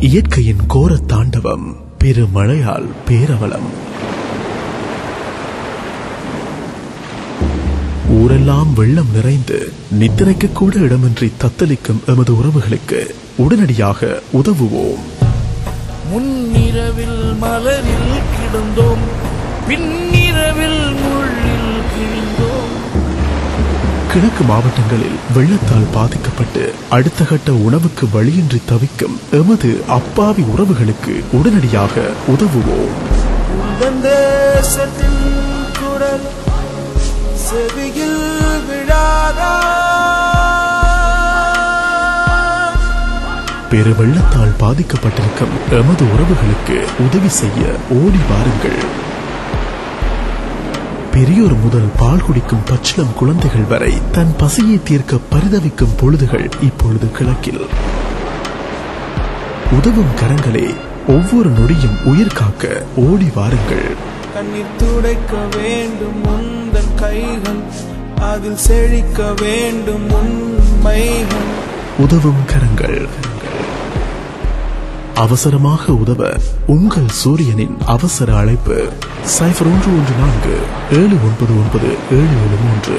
இயற்கையின் கோர தாண்டவம் பெருமழையால் பேரவலம். ஊரெல்லாம் வெள்ளம் நிறைந்து நித்திரைக்கு கூட இடமின்றி தத்தளிக்கும் எமது உறவுகளுக்கு உடனடியாக உதவுவோம். முன்னிரவில் மலரில் கிடந்தோம். பின்னிரவில் கிழக்கு மாவட்டங்களில் வெள்ளத்தால் பாதிக்கப்பட்டு அடுத்த கட்ட உணவுக்கு வழியின்றி தவிக்கும் எமது அப்பாவி உறவுகளுக்கு உடனடியாக உதவுவோம். செவியில் விழாதா? பெருவெள்ளத்தால் பாதிக்கப்பட்டிருக்கும் எமது உறவுகளுக்கு உதவி செய்ய ஓடி வாருங்கள். பெரியோர் முதல் பால் குடிக்கும் பச்சிளம் குழந்தைகள் வரை தன் பசியை தீர்க்க பரிதவிக்கும் பொழுதுகள் இப்பொழுது கிழக்கில். உதவும் கரங்களே ஒவ்வொரு நொடியும் உயிர் காக்க ஓடி வாருங்கள். கண்ணீர் துடைக்க வேண்டும் உந்தன் கைகள் அதில் செழிக்க வேண்டும் உண்மைகள் உதவும் கரங்கள். அவசரமாக உதவ உங்கள் சூரியனின் அவசர அழைப்பு சைபர் ஒன்று ஒன்று நான்கு ஏழு ஒன்பது ஒன்பது ஏழு ஏழு மூன்று.